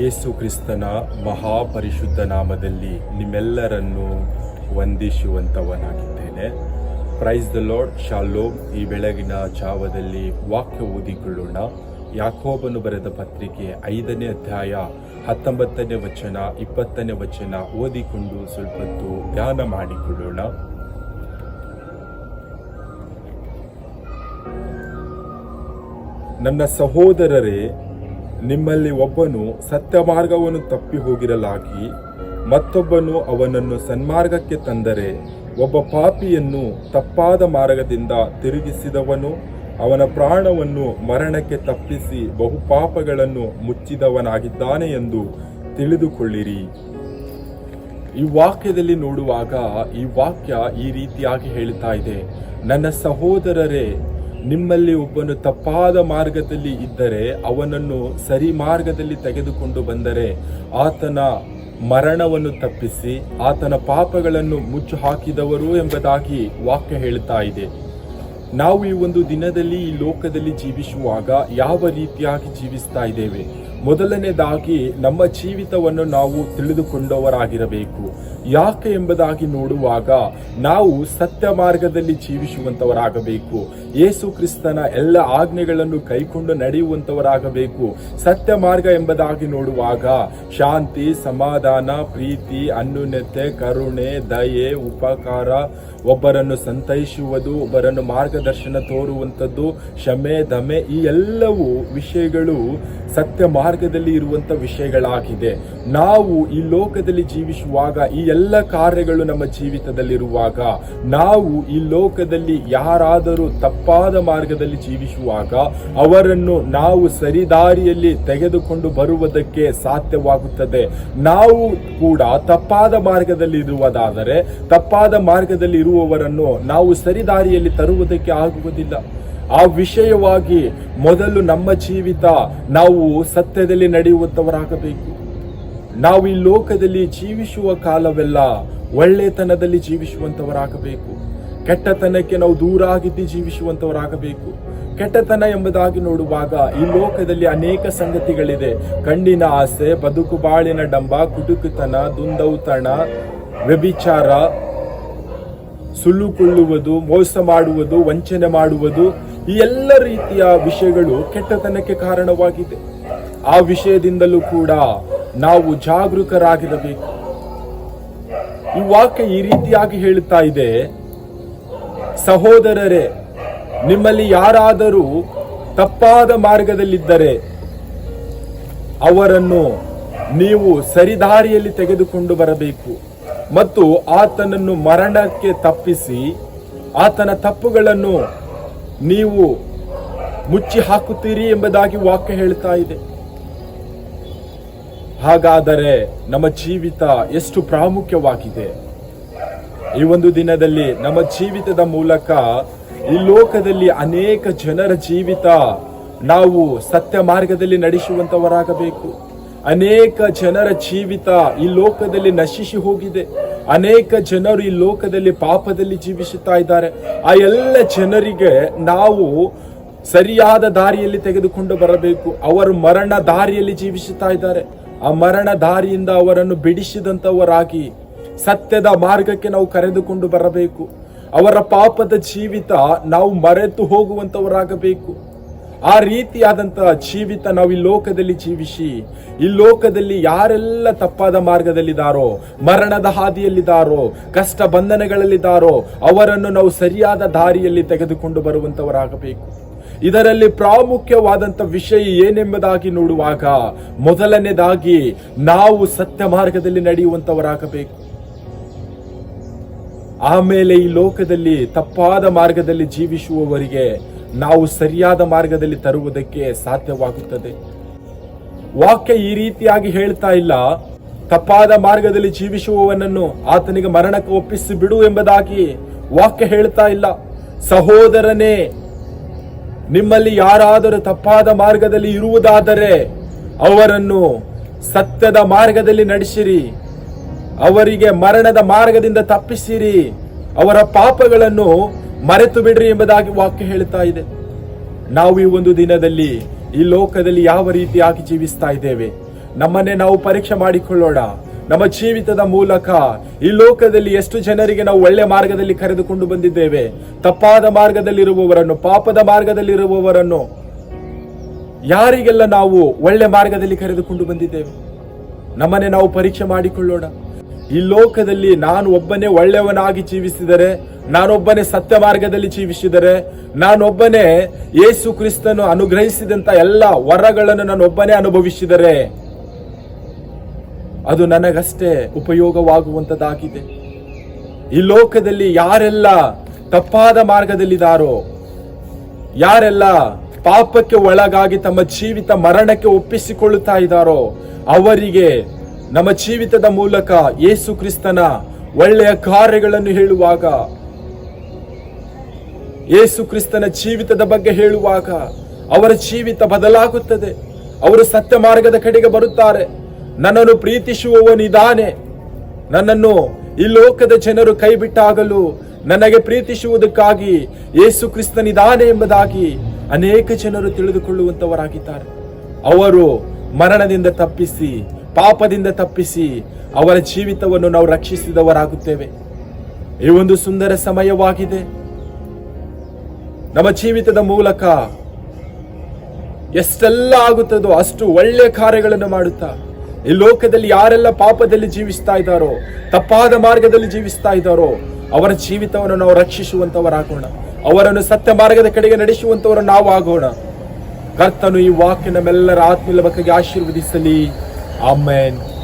ಯೇಸು ಕ್ರಿಸ್ತನ ಮಹಾಪರಿಶುದ್ಧ ನಾಮದಲ್ಲಿ ನಿಮ್ಮೆಲ್ಲರನ್ನು ವಂದಿಸುವಂಥವನಾಗಿದ್ದೇನೆ. ಪ್ರೈಸ್ ದ ಲಾರ್ಡ್ ಶಾಲೋ ಈ ಬೆಳಗಿನ ಜಾವದಲ್ಲಿ ವಾಕ್ಯ ಓದಿಕೊಳ್ಳೋಣ. ಯಾಕೋಬನು ಬರೆದ ಪತ್ರಿಕೆ ಐದನೇ ಅಧ್ಯಾಯ ಹತ್ತೊಂಬತ್ತನೇ ವಚನ, ಇಪ್ಪತ್ತನೇ ವಚನ ಓದಿಕೊಂಡು ಸ್ವಲ್ಪ ಹೊತ್ತು ಧ್ಯಾನ ಮಾಡಿಕೊಳ್ಳೋಣ. ನನ್ನ ಸಹೋದರರೇ ನಿಮ್ಮಲ್ಲಿ ಒಬ್ಬನು ಸತ್ಯ ಮಾರ್ಗವನ್ನು ತಪ್ಪಿ ಹೋಗಿರಲಾಗಿ, ಮತ್ತೊಬ್ಬನು ಅವನನ್ನು ಸನ್ಮಾರ್ಗಕ್ಕೆ ತಂದರೆ, ಒಬ್ಬ ಪಾಪಿಯನ್ನು ತಪ್ಪಾದ ಮಾರ್ಗದಿಂದ ತಿರುಗಿಸಿದವನು, ಅವನ ಪ್ರಾಣವನ್ನು ಮರಣಕ್ಕೆ ತಪ್ಪಿಸಿ ಬಹುಪಾಪಗಳನ್ನು ಮುಚ್ಚಿದವನಾಗಿದ್ದಾನೆ ಎಂದು ತಿಳಿದುಕೊಳ್ಳಿರಿ. ಈ ವಾಕ್ಯದಲ್ಲಿ ನೋಡುವಾಗ ಈ ವಾಕ್ಯ ಈ ರೀತಿಯಾಗಿ ಹೇಳ್ತಾ ಇದೆ. ನನ್ನ ಸಹೋದರರೇ ನಿಮ್ಮಲ್ಲಿ ಒಬ್ಬನು ತಪ್ಪಾದ ಮಾರ್ಗದಲ್ಲಿ ಇದ್ದರೆ ಅವನನ್ನು ಸರಿ ಮಾರ್ಗದಲ್ಲಿ ತೆಗೆದುಕೊಂಡು ಬಂದರೆ ಆತನ ಮರಣವನ್ನು ತಪ್ಪಿಸಿ ಆತನ ಪಾಪಗಳನ್ನು ಮುಚ್ಚು ಹಾಕಿದವರು ಎಂಬುದಾಗಿ ವಾಕ್ಯ ಹೇಳ್ತಾ ಇದೆ. ನಾವು ಈ ಒಂದು ದಿನದಲ್ಲಿ ಈ ಲೋಕದಲ್ಲಿ ಜೀವಿಸುವಾಗ ಯಾವ ರೀತಿಯಾಗಿ ಜೀವಿಸ್ತಾ ಇದ್ದೇವೆ? ಮೊದಲನೇದಾಗಿ ನಮ್ಮ ಜೀವಿತವನ್ನು ನಾವು ತಿಳಿದುಕೊಂಡವರಾಗಿರಬೇಕು. ಯಾಕೆ ಎಂಬುದಾಗಿ ನೋಡುವಾಗ ನಾವು ಸತ್ಯ ಮಾರ್ಗದಲ್ಲಿ ಜೀವಿಸುವಂತವರಾಗಬೇಕು. ಯೇಸು ಕ್ರಿಸ್ತನ ಎಲ್ಲ ಆಜ್ಞೆಗಳನ್ನು ಕೈಕೊಂಡು ನಡೆಯುವಂತವರಾಗಬೇಕು. ಸತ್ಯ ಮಾರ್ಗ ಎಂಬುದಾಗಿ ನೋಡುವಾಗ ಶಾಂತಿ, ಸಮಾಧಾನ, ಪ್ರೀತಿ, ಅನ್ಯೂನ್ಯತೆ, ಕರುಣೆ, ದಯೆ, ಉಪಕಾರ, ಒಬ್ಬರನ್ನು ಸಂತೈಸುವುದು, ಒಬ್ಬರನ್ನು ಮಾರ್ಗದರ್ಶನ ತೋರುವಂಥದ್ದು, ಕ್ಷಮೆ ದಮೆ ಈ ಎಲ್ಲವೂ ವಿಷಯಗಳು ಸತ್ಯ ಮಾರ್ಗದಲ್ಲಿ ಇರುವಂತ ವಿಷಯಗಳಾಗಿದೆ. ನಾವು ಈ ಲೋಕದಲ್ಲಿ ಜೀವಿಸುವಾಗ, ಈ ಎಲ್ಲ ಕಾರ್ಯಗಳು ನಮ್ಮ ಜೀವಿತದಲ್ಲಿರುವಾಗ, ನಾವು ಈ ಲೋಕದಲ್ಲಿ ಯಾರಾದರೂ ತಪ್ಪಾದ ಮಾರ್ಗದಲ್ಲಿ ಜೀವಿಸುವಾಗ, ಅವರನ್ನು ನಾವು ಸರಿದಾರಿಯಲ್ಲಿ ತೆಗೆದುಕೊಂಡು ಬರುವುದಕ್ಕೆ ಸಾಧ್ಯವಾಗುತ್ತದೆ. ನಾವು ಕೂಡ ತಪ್ಪಾದ ಮಾರ್ಗದಲ್ಲಿ ಇರುವುದಾದರೆ, ತಪ್ಪಾದ ಮಾರ್ಗದಲ್ಲಿ ಇರುವವರನ್ನು ನಾವು ಸರಿದಾರಿಯಲ್ಲಿ ತರುವುದಕ್ಕೆ ಆಗುವುದಿಲ್ಲ. ಆ ವಿಷಯವಾಗಿ ಮೊದಲು ನಮ್ಮ ಜೀವಿತ ನಾವು ಸತ್ಯದಲ್ಲಿ ನಡೆಯುವಂಥವರಾಗಬೇಕು ನಾವು ಈ ಲೋಕದಲ್ಲಿ ಜೀವಿಸುವ ಕಾಲವೆಲ್ಲ ಒಳ್ಳೆತನದಲ್ಲಿ ಜೀವಿಸುವಂತವರಾಗಬೇಕು. ಕೆಟ್ಟತನಕ್ಕೆ ನಾವು ದೂರ ಆಗಿದ್ದು ಜೀವಿಸುವಂತವರಾಗಬೇಕು. ಕೆಟ್ಟತನ ಎಂಬುದಾಗಿ ನೋಡುವಾಗ ಈ ಲೋಕದಲ್ಲಿ ಅನೇಕ ಸಂಗತಿಗಳಿದೆ. ಕಣ್ಣಿನ ಆಸೆ, ಬದುಕು, ಬಾಳಿನ ಡಂಬ, ಕುಟುಕುತನ ದುಂದೌತಣ ವ್ಯಭಿಚಾರ, ಸುಳ್ಳುಕೊಳ್ಳುವುದು, ಮೋಸ ಮಾಡುವುದು, ವಂಚನೆ ಮಾಡುವುದು ಈ ಎಲ್ಲ ರೀತಿಯ ವಿಷಯಗಳು ಕೆಟ್ಟತನಕ್ಕೆ ಕಾರಣವಾಗಿದೆ. ಆ ವಿಷಯದಿಂದಲೂ ಕೂಡ ನಾವು ಜಾಗರೂಕರಾಗಿರಬೇಕು. ಈ ವಾಕ್ಯ ಈ ರೀತಿಯಾಗಿ ಹೇಳುತ್ತಾ ಇದೆ, ಸಹೋದರರೇ, ನಿಮ್ಮಲ್ಲಿ ಯಾರಾದರೂ ತಪ್ಪಾದ ಮಾರ್ಗದಲ್ಲಿದ್ದರೆ ಅವರನ್ನು ನೀವು ಸರಿದಾರಿಯಲ್ಲಿ ತೆಗೆದುಕೊಂಡು ಬರಬೇಕು ಮತ್ತು ಆತನನ್ನು ಮರಣಕ್ಕೆ ತಪ್ಪಿಸಿ ಆತನ ತಪ್ಪುಗಳನ್ನು ನೀವು ಮುಚ್ಚಿ ಹಾಕುತ್ತೀರಿ ಎಂಬುದಾಗಿ ವಾಕ್ಯ ಹೇಳ್ತಾ ಇದೆ. ಹಾಗಾದರೆ ನಮ್ಮ ಜೀವಿತ ಎಷ್ಟು ಪ್ರಾಮುಖ್ಯವಾಗಿದೆ. ಈ ಒಂದು ದಿನದಲ್ಲಿ ನಮ್ಮ ಜೀವಿತದ ಮೂಲಕ ಈ ಲೋಕದಲ್ಲಿ ಅನೇಕ ಜನರ ಜೀವಿತ ನಾವು ಸತ್ಯ ಮಾರ್ಗದಲ್ಲಿ ನಡೆಸುವಂತವರಾಗಬೇಕು. ಅನೇಕ ಜನರ ಜೀವಿತ ಈ ಲೋಕದಲ್ಲಿ ನಶಿಸಿ ಹೋಗಿದೆ. ಅನೇಕ ಜನರು ಈ ಲೋಕದಲ್ಲಿ ಪಾಪದಲ್ಲಿ ಜೀವಿಸುತ್ತಾ ಇದ್ದಾರೆ. ಆ ಎಲ್ಲ ಜನರಿಗೆ ನಾವು ಸರಿಯಾದ ದಾರಿಯಲ್ಲಿ ತೆಗೆದುಕೊಂಡು ಬರಬೇಕು. ಅವರು ಮರಣ ದಾರಿಯಲ್ಲಿ ಜೀವಿಸುತ್ತಾ ಇದ್ದಾರೆ. ಆ ಮರಣ ದಾರಿಯಿಂದ ಅವರನ್ನು ಬಿಡಿಸಿದಂತವರಾಗಿ ಸತ್ಯದ ಮಾರ್ಗಕ್ಕೆ ನಾವು ಕರೆದುಕೊಂಡು ಬರಬೇಕು. ಅವರ ಪಾಪದ ಜೀವಿತ ನಾವು ಮರೆತು ಹೋಗುವಂತವರಾಗಬೇಕು ಆ ರೀತಿಯಾದಂತಹ ಜೀವಿತ ನಾವು ಈ ಲೋಕದಲ್ಲಿ ಜೀವಿಸಿ, ಈ ಲೋಕದಲ್ಲಿ ಯಾರೆಲ್ಲ ತಪ್ಪಾದ ಮಾರ್ಗದಲ್ಲಿದ್ದಾರೋ, ಮರಣದ ಹಾದಿಯಲ್ಲಿದ್ದಾರೋ, ಕಷ್ಟ ಬಂಧನಗಳಲ್ಲಿದ್ದಾರೋ, ಅವರನ್ನು ನಾವು ಸರಿಯಾದ ದಾರಿಯಲ್ಲಿ ತೆಗೆದುಕೊಂಡು ಬರುವಂತವರಾಗಬೇಕು. ಇದರಲ್ಲಿ ಪ್ರಾಮುಖ್ಯವಾದಂತ ವಿಷಯ ಏನೆಂಬುದಾಗಿ ನೋಡುವಾಗ ಮೊದಲನೇದಾಗಿ ನಾವು ಸತ್ಯ ಮಾರ್ಗದಲ್ಲಿ ನಡೆಯುವಂತವರಾಗಬೇಕು. ಆಮೇಲೆ ಈ ಲೋಕದಲ್ಲಿ ತಪ್ಪಾದ ಮಾರ್ಗದಲ್ಲಿ ಜೀವಿಸುವವರಿಗೆ ನಾವು ಸರಿಯಾದ ಮಾರ್ಗದಲ್ಲಿ ತರುವುದಕ್ಕೆ ಸಾಧ್ಯವಾಗುತ್ತದೆ. ವಾಕ್ಯ ಈ ರೀತಿಯಾಗಿ ಹೇಳ್ತಾ ಇಲ್ಲ, ತಪ್ಪಾದ ಮಾರ್ಗದಲ್ಲಿ ಜೀವಿಸುವವನನ್ನು ಆತನಿಗೆ ಮರಣಕ್ಕೆ ಒಪ್ಪಿಸಿ ಬಿಡು ಎಂಬುದಾಗಿ ವಾಕ್ಯ ಹೇಳ್ತಾ ಇಲ್ಲ. ಸಹೋದರನೇ, ನಿಮ್ಮಲ್ಲಿ ಯಾರಾದರೂ ತಪ್ಪಾದ ಮಾರ್ಗದಲ್ಲಿ ಇರುವುದಾದರೆ ಅವರನ್ನು ಸತ್ಯದ ಮಾರ್ಗದಲ್ಲಿ ನಡೆಸಿರಿ. ಅವರಿಗೆ ಮರಣದ ಮಾರ್ಗದಿಂದ ತಪ್ಪಿಸಿರಿ. ಅವರ ಪಾಪಗಳನ್ನು ಮರೆತು ಬಿಡ್ರಿ ಎಂಬುದಾಗಿ ವಾಕ್ಯ ಹೇಳ್ತಾ ಇದೆ. ನಾವು ಈ ಒಂದು ದಿನದಲ್ಲಿ, ಈ ಲೋಕದಲ್ಲಿ ಯಾವ ರೀತಿಯಾಗಿ ಜೀವಿಸ್ತಾ ಇದ್ದೇವೆ? ನಮ್ಮನ್ನೇ ನಾವು ಪರೀಕ್ಷೆ ಮಾಡಿಕೊಳ್ಳೋಣ. ನಮ್ಮ ಜೀವಿತದ ಮೂಲಕ ಈ ಲೋಕದಲ್ಲಿ ಎಷ್ಟು ಜನರಿಗೆ ನಾವು ಒಳ್ಳೆ ಮಾರ್ಗದಲ್ಲಿ ಕರೆದುಕೊಂಡು ಬಂದಿದ್ದೇವೆ? ತಪ್ಪಾದ ಮಾರ್ಗದಲ್ಲಿರುವವರನ್ನು, ಪಾಪದ ಮಾರ್ಗದಲ್ಲಿರುವವರನ್ನು ಯಾರಿಗೆಲ್ಲ ನಾವು ಒಳ್ಳೆ ಮಾರ್ಗದಲ್ಲಿ ಕರೆದುಕೊಂಡು ಬಂದಿದ್ದೇವೆ? ನಮ್ಮನ್ನೇ ನಾವು ಪರೀಕ್ಷೆ ಮಾಡಿಕೊಳ್ಳೋಣ. ಈ ಲೋಕದಲ್ಲಿ ನಾನು ಒಬ್ಬನೇ ಒಳ್ಳೆಯವನಾಗಿ ಜೀವಿಸಿದರೆ, ನಾನೊಬ್ಬನೇ ಸತ್ಯ ಮಾರ್ಗದಲ್ಲಿ ಜೀವಿಸಿದರೆ, ನಾನೊಬ್ಬನೇ ಯೇಸು ಕ್ರಿಸ್ತನು ಅನುಗ್ರಹಿಸಿದಂತ ಎಲ್ಲ ವರಗಳನ್ನು ನಾನೊಬ್ಬನೇ ಅನುಭವಿಸಿದರೆ, ಅದು ನನಗಷ್ಟೇ ಉಪಯೋಗವಾಗುವಂತದ್ದಾಗಿದೆ ಈ ಲೋಕದಲ್ಲಿ ಯಾರೆಲ್ಲ ತಪ್ಪಾದ ಮಾರ್ಗದಲ್ಲಿದ್ದಾರೋ, ಯಾರೆಲ್ಲ ಪಾಪಕ್ಕೆ ಒಳಗಾಗಿ ತಮ್ಮ ಜೀವಿತ ಮರಣಕ್ಕೆ ಒಪ್ಪಿಸಿಕೊಳ್ಳುತ್ತಾ ಇದ್ದಾರೋ, ಅವರಿಗೆ ನಮ್ಮ ಜೀವಿತದ ಮೂಲಕ ಯೇಸು ಕ್ರಿಸ್ತನ ಒಳ್ಳೆಯ ಕಾರ್ಯಗಳನ್ನು ಹೇಳುವಾಗ, ಯೇಸು ಕ್ರಿಸ್ತನ ಜೀವಿತದ ಬಗ್ಗೆ ಹೇಳುವಾಗ ಅವರ ಜೀವಿತ ಬದಲಾಗುತ್ತದೆ. ಅವರು ಸತ್ಯ ಮಾರ್ಗದ ಕಡೆಗೆ ಬರುತ್ತಾರೆ. ನನ್ನನ್ನು ಪ್ರೀತಿಸುವವನಿದ್ದಾನೆ ನನ್ನನ್ನು ಈ ಲೋಕದ ಜನರು ಕೈ ಬಿಟ್ಟಾಗಲು ನನಗೆ ಪ್ರೀತಿಸುವುದಕ್ಕಾಗಿ ಯೇಸು ಕ್ರಿಸ್ತನಿದ್ದಾನೆ ಎಂಬುದಾಗಿ ಅನೇಕ ಜನರು ತಿಳಿದುಕೊಳ್ಳುವಂತವರಾಗಿದ್ದಾರೆ. ಅವರು ಮರಣದಿಂದ ತಪ್ಪಿಸಿ ಪಾಪದಿಂದ ತಪ್ಪಿಸಿ ಅವರ ಜೀವಿತವನ್ನು ನಾವು ರಕ್ಷಿಸಿದವರಾಗುತ್ತೇವೆ. ಈ ಒಂದು ಸುಂದರ ಸಮಯವಾಗಿದೆ. ನಮ್ಮ ಜೀವಿತದ ಮೂಲಕ ಎಷ್ಟೆಲ್ಲ ಆಗುತ್ತದೋ ಅಷ್ಟು ಒಳ್ಳೆ ಕಾರ್ಯಗಳನ್ನು ಮಾಡುತ್ತಾ, ಈ ಲೋಕದಲ್ಲಿ ಯಾರೆಲ್ಲ ಪಾಪದಲ್ಲಿ ಜೀವಿಸ್ತಾ ಇದ್ದಾರೋ, ತಪ್ಪಾದ ಮಾರ್ಗದಲ್ಲಿ ಜೀವಿಸ್ತಾ ಇದ್ದಾರೋ, ಅವರ ಜೀವಿತವನ್ನು ನಾವು ರಕ್ಷಿಸುವಂತವರಾಗೋಣ. ಅವರನ್ನು ಸತ್ಯ ಮಾರ್ಗದ ಕಡೆಗೆ ನಡೆಸುವಂತವರು ನಾವು ಆಗೋಣ ಕರ್ತನು ಈ ವಾಕ್ಯ ನಮ್ಮೆಲ್ಲರ ಆತ್ಮೀಯ ಬಗ್ಗೆಗೆ ಆಶೀರ್ವದಿಸಲಿ. Amen.